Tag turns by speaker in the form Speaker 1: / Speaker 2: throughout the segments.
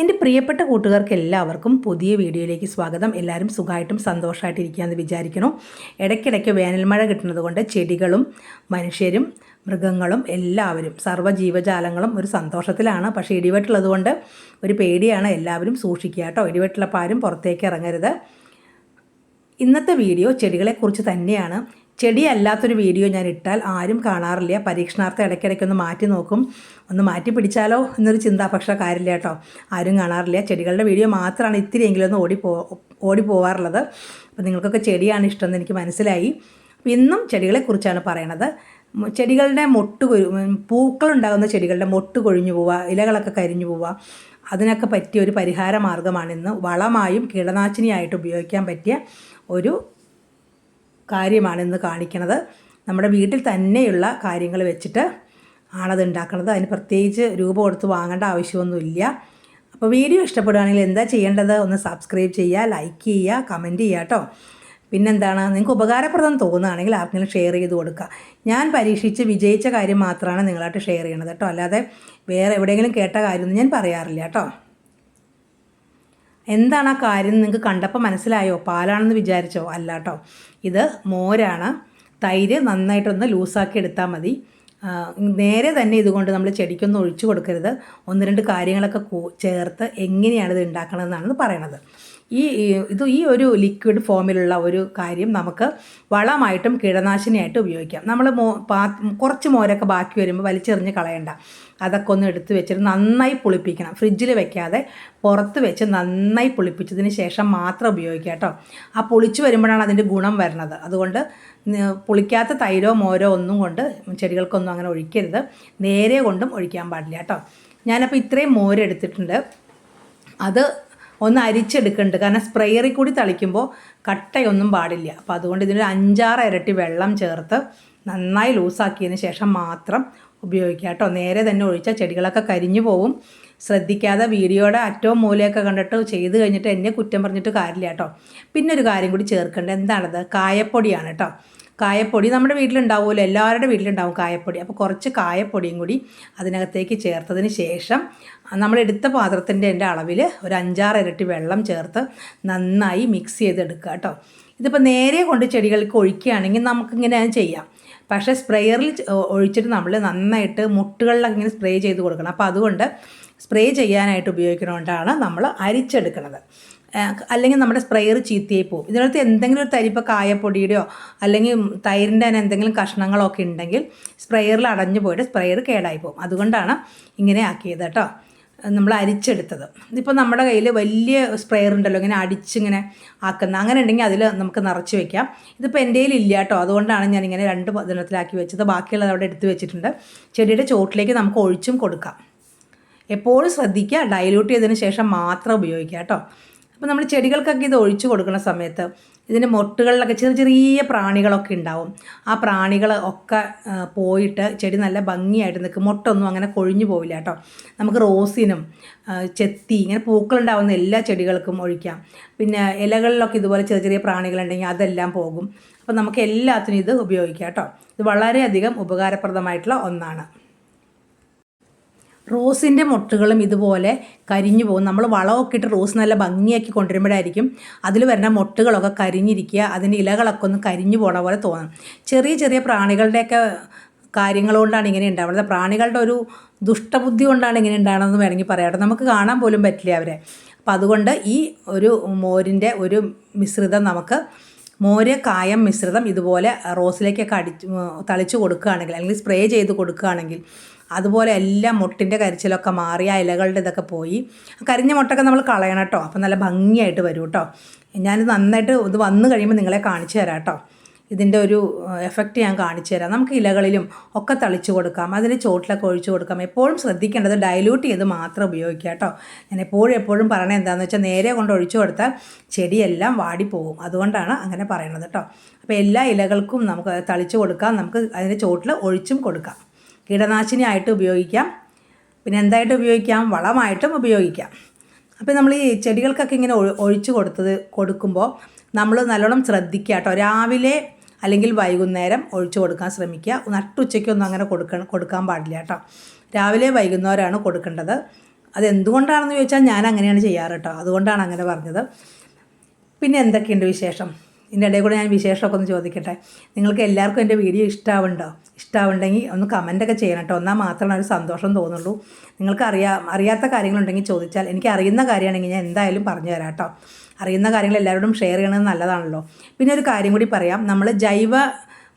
Speaker 1: എന്റെ പ്രിയപ്പെട്ട കൂട്ടുകാർക്ക് എല്ലാവർക്കും പുതിയ വീഡിയോയിലേക്ക് സ്വാഗതം. എല്ലാവരും സുഖമായിട്ടും സന്തോഷമായിട്ടിരിക്കുകയെന്ന് വിചാരിക്കണം ഇടയ്ക്കിടയ്ക്ക് വേനൽമഴ കിട്ടുന്നത് കൊണ്ട് ചെടികളും മനുഷ്യരും മൃഗങ്ങളും എല്ലാവരും സർവ ജീവജാലങ്ങളും ഒരു സന്തോഷത്തിലാണ്. പക്ഷേ ഇടിവെട്ടുള്ളത് കൊണ്ട് ഒരു പേടിയാണ് എല്ലാവരും സൂക്ഷിക്കുക കേട്ടോ. ഇടിവെട്ടുള്ളപ്പോൾ ആരും പുറത്തേക്ക് ഇറങ്ങരുത്. ഇന്നത്തെ വീഡിയോ ചെടികളെക്കുറിച്ച് തന്നെയാണ്. ചെടി അല്ലാത്തൊരു വീഡിയോ ഞാൻ ഇട്ടാൽ ആരും കാണാറില്ല. പരീക്ഷണാർത്ഥം ഇടയ്ക്കിടയ്ക്ക് ഒന്ന് മാറ്റി നോക്കും. ഒന്ന് മാറ്റി പിടിച്ചാലോ എന്നൊരു ചിന്ത പക്ഷേ കാര്യമില്ല കേട്ടോ. ആരും കാണാറില്ല. ചെടികളുടെ വീഡിയോ മാത്രമാണ് ഇത്തിരിയെങ്കിലും ഒന്ന് ഓടി പോ ഓടി പോവാറുള്ളത്. അപ്പോൾ നിങ്ങൾക്കൊക്കെ ചെടിയാണ് ഇഷ്ടമെന്ന് എനിക്ക് മനസ്സിലായി. ഇന്നും ചെടികളെക്കുറിച്ചാണ് പറയണത്. ചെടികളുടെ മൊട്ട് കൊരു പൂക്കളുണ്ടാകുന്ന ചെടികളുടെ മൊട്ട് കൊഴിഞ്ഞു പോവുക ഇലകളൊക്കെ കരിഞ്ഞു പോവുക അതിനൊക്കെ പറ്റിയ ഒരു പരിഹാര മാർഗമാണിന്ന് വളമായും കീടനാശിനിയായിട്ട് ഉപയോഗിക്കാൻ പറ്റിയ ഒരു കാര്യമാണ് കാണിക്കണത്. നമ്മുടെ വീട്ടിൽ തന്നെയുള്ള കാര്യങ്ങൾ വെച്ചിട്ട് ആണത് ഉണ്ടാക്കുന്നത് അതിന് പ്രത്യേകിച്ച് രൂപ കൊടുത്ത് വാങ്ങേണ്ട ആവശ്യമൊന്നുമില്ല. അപ്പോൾ വീഡിയോ ഇഷ്ടപ്പെടുകയാണെങ്കിൽ എന്താ ചെയ്യേണ്ടത്? ഒന്ന് സബ്സ്ക്രൈബ് ചെയ്യുക ലൈക്ക് ചെയ്യുക കമന്റ് ചെയ്യുക കേട്ടോ. പിന്നെന്താണ്? നിങ്ങൾക്ക് ഉപകാരപ്രദം തോന്നുകയാണെങ്കിൽ ആർക്കെങ്കിലും ഷെയർ ചെയ്ത് കൊടുക്കുക. ഞാൻ പരീക്ഷിച്ച് വിജയിച്ച കാര്യം മാത്രമാണ് നിങ്ങളായിട്ട് ഷെയർ ചെയ്യണത് കേട്ടോ. അല്ലാതെ വേറെ എവിടെയെങ്കിലും കേട്ട കാര്യമൊന്നും ഞാൻ പറയാറില്ല കേട്ടോ. എന്താണ് ആ കാര്യം നിങ്ങൾക്ക് കണ്ടപ്പോൾ മനസ്സിലായോ? പാലാണെന്ന് വിചാരിച്ചോ? അല്ല കേട്ടോ ഇത് മോരാണ്. തൈര് നന്നായിട്ടൊന്ന് ലൂസാക്കി എടുത്താൽ മതി. നേരെ തന്നെ ഇതുകൊണ്ട് നമ്മൾ ചെടിക്കൊന്നും ഒഴിച്ചു കൊടുക്കരുത്. ഒന്ന് രണ്ട് കാര്യങ്ങളൊക്കെ ചേർത്ത് എങ്ങനെയാണ് ഇത് ഉണ്ടാക്കണമെന്നാണ് പറയണത്. ഈ ഇത് ഈ ഒരു ലിക്വിഡ് ഫോമിലുള്ള ഒരു കാര്യം നമുക്ക് വളമായിട്ടും കീടനാശിനിയായിട്ടും ഉപയോഗിക്കാം. നമ്മൾ മോ പാ കുറച്ച് മോരൊക്കെ ബാക്കി വരുമ്പോൾ വലിച്ചെറിഞ്ഞ് കളയണ്ട. അതൊക്കെ ഒന്ന് എടുത്ത് വെച്ചിട്ട് നന്നായി പുളിപ്പിക്കണം. ഫ്രിഡ്ജിൽ വെക്കാതെ പുറത്ത് വെച്ച് നന്നായി പുളിപ്പിച്ചതിന് ശേഷം മാത്രം ഉപയോഗിക്കുക കേട്ടോ. ആ പുളിച്ച് വരുമ്പോഴാണ് അതിന്റെ ഗുണം വരുന്നത്. അതുകൊണ്ട് പുളിക്കാത്ത തൈരോ മോരോ ഒന്നും കൊണ്ട് ചെടികൾക്കൊന്നും അങ്ങനെ ഒഴിക്കരുത്. നേരെ കൊണ്ടും ഒഴിക്കാൻ പാടില്ല കേട്ടോ. ഞാനപ്പോൾ ഇത്രയും മോരെടുത്തിട്ടുണ്ട് അത് ഒന്ന് അരിച്ചെടുക്കുന്നുണ്ട് കാരണം സ്പ്രേയറിൽ കൂടി തളിക്കുമ്പോൾ കട്ടയൊന്നും പാടില്ല. അപ്പോൾ അതുകൊണ്ട് ഇതിനൊരു അഞ്ചാറ് ഇരട്ടി വെള്ളം ചേർത്ത് നന്നായി ലൂസാക്കിയതിന് ശേഷം മാത്രം ഉപയോഗിക്കുക കേട്ടോ. നേരെ തന്നെ ഒഴിച്ചാൽ ചെടികളൊക്കെ കരിഞ്ഞു പോവും. ശ്രദ്ധിക്കാതെ വീഡിയോയുടെ അറ്റവും മൂലയൊക്കെ കണ്ടിട്ട് ചെയ്ത് കഴിഞ്ഞിട്ട് എന്നെ കുറ്റം പറഞ്ഞിട്ട് കാര്യമില്ല കേട്ടോ. പിന്നെ ഒരു കാര്യം കൂടി ചേർക്കേണ്ടത് എന്താണത്? കായപ്പൊടിയാണ് കേട്ടോ. കായപ്പൊടി നമ്മുടെ വീട്ടിലുണ്ടാവുമല്ലോ എല്ലാവരുടെ വീട്ടിലുണ്ടാവും കായപ്പൊടി. അപ്പോൾ കുറച്ച് കായപ്പൊടിയും കൂടി അതിനകത്തേക്ക് ചേർത്തതിന് ശേഷം നമ്മൾ എടുത്ത പാത്രത്തിന്റെ എന്റെ അളവിൽ ഒരു അഞ്ചാറ് ഇരട്ടി വെള്ളം ചേർത്ത് നന്നായി മിക്സ് ചെയ്തെടുക്കുക കേട്ടോ. ഇതിപ്പോൾ നേരെ കൊണ്ട് ചെടികൾക്ക് ഒഴിക്കുകയാണെങ്കിൽ നമുക്കിങ്ങനെ ചെയ്യാം. പക്ഷേ സ്പ്രേയറിൽ ഒഴിച്ചിട്ട് നമ്മൾ നന്നായിട്ട് മുട്ടുകളിലൊക്കെ ഇങ്ങനെ സ്പ്രേ ചെയ്ത് കൊടുക്കണം. അപ്പോൾ അതുകൊണ്ട് സ്പ്രേ ചെയ്യാനായിട്ട് ഉപയോഗിക്കണോണ്ടാണ് നമ്മൾ അരിച്ചെടുക്കുന്നത്. അല്ലെങ്കിൽ നമ്മുടെ സ്പ്രെയർ ചീത്തയായി പോകും ഇതിനകത്ത് എന്തെങ്കിലും ഒരു തരിപ്പ് കായപ്പൊടിയുടെയോ അല്ലെങ്കിൽ തൈരിന്റെ തന്നെ എന്തെങ്കിലും കഷ്ണങ്ങളോ ഒക്കെ ഉണ്ടെങ്കിൽ സ്പ്രെയറിൽ അടഞ്ഞു പോയിട്ട് സ്പ്രെയർ കേടായി പോകും അതുകൊണ്ടാണ് ഇങ്ങനെ ആക്കിയത് കേട്ടോ. നമ്മൾ അരിച്ചെടുത്തത്. ഇതിപ്പോൾ നമ്മുടെ കയ്യിൽ വലിയ സ്പ്രെയർ ഉണ്ടല്ലോ ഇങ്ങനെ അടിച്ചിങ്ങനെ ആക്കുന്ന. അങ്ങനെ ഉണ്ടെങ്കിൽ അതിൽ നമുക്ക് നിറച്ച് വെക്കാം. ഇതിപ്പോൾ എന്റെ കയ്യിൽ ഇല്ല കേട്ടോ. അതുകൊണ്ടാണ് ഞാൻ ഇങ്ങനെ രണ്ട് പതിനത്തിലാക്കി വെച്ചത്. ബാക്കിയുള്ളത് അവിടെ എടുത്ത് വെച്ചിട്ടുണ്ട്. ചെടിയുടെ ചോട്ടിലേക്ക് നമുക്ക് ഒഴിച്ചും കൊടുക്കാം. എപ്പോഴും ശ്രദ്ധിക്കുക ഡൈല്യൂട്ട് ചെയ്തതിന് ശേഷം മാത്രം ഉപയോഗിക്കുക കേട്ടോ. അപ്പോൾ നമ്മൾ ചെടികൾക്കൊക്കെ ഇത് ഒഴിച്ചു കൊടുക്കുന്ന സമയത്ത് ഇതിന്റെ മൊട്ടുകളിലൊക്കെ ചെറിയ ചെറിയ പ്രാണികളൊക്കെ ഉണ്ടാവും. ആ പ്രാണികൾ ഒക്കെ പോയിട്ട് ചെടി നല്ല ഭംഗിയായിട്ട് നിൽക്കും. മൊട്ടൊന്നും അങ്ങനെ കൊഴിഞ്ഞു പോവില്ല കേട്ടോ. നമുക്ക് റോസിനും ചെത്തി ഇങ്ങനെ പൂക്കളുണ്ടാവുന്ന എല്ലാ ചെടികൾക്കും ഒഴിക്കാം. പിന്നെ ഇലകളിലൊക്കെ ഇതുപോലെ ചെറിയ ചെറിയ പ്രാണികളുണ്ടെങ്കിൽ അതെല്ലാം പോകും. അപ്പോൾ നമുക്ക് എല്ലാത്തിനും ഇത് ഉപയോഗിക്കാം കേട്ടോ. ഇത് വളരെയധികം ഉപകാരപ്രദമായിട്ടുള്ള ഒന്നാണ്. റോസിന്റെ മുട്ടുകളും ഇതുപോലെ കരിഞ്ഞു പോകും. നമ്മൾ വളമൊക്കെ ഇട്ട് റോസ് നല്ല ഭംഗിയാക്കി കൊണ്ടുവരുമ്പോഴായിരിക്കും അതിൽ വരുന്ന മുട്ടുകളൊക്കെ കരിഞ്ഞിരിക്കുക. അതിന്റെ ഇലകളൊക്കെ ഒന്ന് കരിഞ്ഞു പോണ പോലെ തോന്നും. ചെറിയ ചെറിയ പ്രാണികളുടെയൊക്കെ കാര്യങ്ങൾ കൊണ്ടാണ് ഇങ്ങനെ ഉണ്ടാവുന്നത്. പ്രാണികളുടെ ഒരു ദുഷ്ടബുദ്ധി കൊണ്ടാണ് ഇങ്ങനെ ഉണ്ടാകണമെന്ന് വേണമെങ്കിൽ പറയാം നമുക്ക് കാണാൻ പോലും പറ്റില്ല അവരെ. അപ്പം അതുകൊണ്ട് ഈ ഒരു മോരിന്റെ ഒരു മിശ്രിതം നമുക്ക് മോര് കായം മിശ്രിതം ഇതുപോലെ റോസിലേക്കൊക്കെ അടിച്ച് തളിച്ച് കൊടുക്കുകയാണെങ്കിൽ അല്ലെങ്കിൽ സ്പ്രേ ചെയ്ത് കൊടുക്കുകയാണെങ്കിൽ അതുപോലെ എല്ലാം മുട്ടിന്റെ കരിച്ചിലൊക്കെ മാറി ആ ഇലകളുടെ ഇതൊക്കെ പോയി. കരിഞ്ഞ മുട്ടൊക്കെ നമ്മൾ കളയണം കേട്ടോ. അപ്പം നല്ല ഭംഗിയായിട്ട് വരും കേട്ടോ. ഞാനിത് നന്നായിട്ട് ഇത് വന്നു കഴിയുമ്പോൾ നിങ്ങളെ കാണിച്ചു തരാം കേട്ടോ. ഇതിന്റെ ഒരു എഫക്റ്റ് ഞാൻ കാണിച്ചു തരാം. നമുക്ക് ഇലകളിലും ഒക്കെ തളിച്ചു കൊടുക്കാം. അതിന് ചോട്ടിലൊക്കെ ഒഴിച്ചു കൊടുക്കാം. എപ്പോഴും ശ്രദ്ധിക്കേണ്ടത് ഡൈല്യൂട്ട് ചെയ്ത് മാത്രം ഉപയോഗിക്കുക കേട്ടോ. ഞാൻ എപ്പോഴും എപ്പോഴും പറയണത് എന്താണെന്ന് വെച്ചാൽ നേരെ കൊണ്ട് ഒഴിച്ചു കൊടുത്താൽ ചെടിയെല്ലാം വാടിപ്പോകും. അതുകൊണ്ടാണ് അങ്ങനെ പറയണത് കേട്ടോ. അപ്പോൾ എല്ലാ ഇലകൾക്കും നമുക്ക് തളിച്ചു കൊടുക്കാം. നമുക്ക് അതിന്റെ ചോട്ടിൽ ഒഴിച്ചും കൊടുക്കാം. കീടനാശിനിയായിട്ട് ഉപയോഗിക്കാം. പിന്നെ എന്തായിട്ട് ഉപയോഗിക്കാം? വളമായിട്ടും ഉപയോഗിക്കാം. അപ്പോൾ നമ്മൾ ഈ ചെടികൾക്കൊക്കെ ഇങ്ങനെ ഒഴി- ഒഴിച്ചു കൊടുത്തത് കൊടുക്കുമ്പോൾ നമ്മൾ നല്ലോണം ശ്രദ്ധിക്കുക കേട്ടോ. രാവിലെ അല്ലെങ്കിൽ വൈകുന്നേരം ഒഴിച്ചു കൊടുക്കാൻ ശ്രമിക്കുക. നട്ടുച്ചയ്ക്കൊന്നും അങ്ങനെ കൊടുക്കാൻ കൊടുക്കാൻ പാടില്ല കേട്ടോ. രാവിലെ വൈകുന്നേരമാണ് കൊടുക്കേണ്ടത്. അതെന്തുകൊണ്ടാണെന്ന് ചോദിച്ചാൽ ഞാൻ അങ്ങനെയാണ് ചെയ്യാറ് കേട്ടോ. അതുകൊണ്ടാണ് അങ്ങനെ പറഞ്ഞത്. പിന്നെ എന്തൊക്കെയുണ്ട് വിശേഷം? ഇതിന്റെ ഇടയിൽ കൂടെ ഞാൻ വിശേഷമൊക്കെ ഒന്ന് ചോദിക്കട്ടെ? നിങ്ങൾക്ക് എല്ലാവർക്കും എന്റെ വീഡിയോ ഇഷ്ടമാവുണ്ടോ ഇഷ്ടമാവുണ്ടെങ്കിൽ ഒന്ന് കമന്റൊക്കെ ചെയ്യണം കേട്ടോ. എന്നാൽ മാത്രമേ ഒരു സന്തോഷം തോന്നുള്ളൂ. നിങ്ങൾക്ക് അറിയാ അറിയാത്ത കാര്യങ്ങളുണ്ടെങ്കിൽ ചോദിച്ചാൽ എനിക്ക് അറിയുന്ന കാര്യമാണെങ്കിൽ ഞാൻ എന്തായാലും പറഞ്ഞു തരാം കേട്ടോ. അറിയുന്ന കാര്യങ്ങൾ എല്ലാവരോടും ഷെയർ ചെയ്യണത് നല്ലതാണല്ലോ. പിന്നെ ഒരു കാര്യം കൂടി പറയാം. നമ്മൾ ജൈവ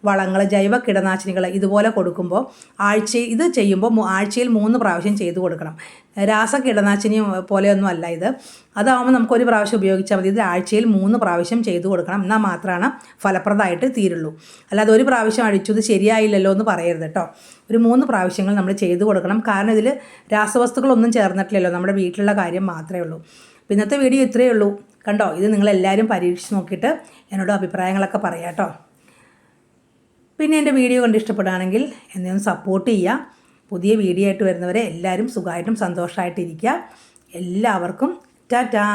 Speaker 1: വളങ്ങൾ ജൈവ കീടനാശിനികൾ ഇതുപോലെ കൊടുക്കുമ്പോൾ ആഴ്ച ഇത് ചെയ്യുമ്പോൾ ആഴ്ചയിൽ മൂന്ന് പ്രാവശ്യം ചെയ്തു കൊടുക്കണം. രാസ കീടനാശിനി പോലെയൊന്നും അല്ല ഇത്. അതാവുമ്പോൾ നമുക്കൊരു പ്രാവശ്യം ഉപയോഗിച്ചാൽ മതി. ഇത് ആഴ്ചയിൽ മൂന്ന് പ്രാവശ്യം ചെയ്തു കൊടുക്കണം. എന്നാൽ മാത്രമാണ് ഫലപ്രദമായിട്ട് തീരുള്ളൂ. അല്ലാതെ ഒരു പ്രാവശ്യം അടിച്ചു ഇത് ശരിയായില്ലല്ലോ എന്ന് പറയരുത് കേട്ടോ ഒരു മൂന്ന് പ്രാവശ്യങ്ങൾ നമ്മൾ ചെയ്തു കൊടുക്കണം. കാരണം ഇതിൽ രാസവസ്തുക്കളൊന്നും ചേർന്നിട്ടില്ലല്ലോ. നമ്മുടെ വീട്ടിലുള്ള കാര്യം മാത്രമേ ഉള്ളൂ. ഇന്നത്തെ വീഡിയോ ഇത്രയേ ഉള്ളൂ. കണ്ടോ? ഇത് നിങ്ങളെല്ലാവരും പരീക്ഷിച്ച് നോക്കിയിട്ട് എന്നോട് അഭിപ്രായങ്ങളൊക്കെ പറയാം കേട്ടോ പിന്നെ എന്റെ വീഡിയോ കണ്ട് ഇഷ്ടപ്പെടുകയാണെങ്കിൽ എന്നെ ഒന്ന് സപ്പോർട്ട് ചെയ്യുക. പുതിയ വീഡിയോ ആയിട്ട് വരുന്നവരെ എല്ലാവരും സുഖമായിട്ടും സന്തോഷമായിട്ടിരിക്കുക. എല്ലാവർക്കും ടാറ്റാ.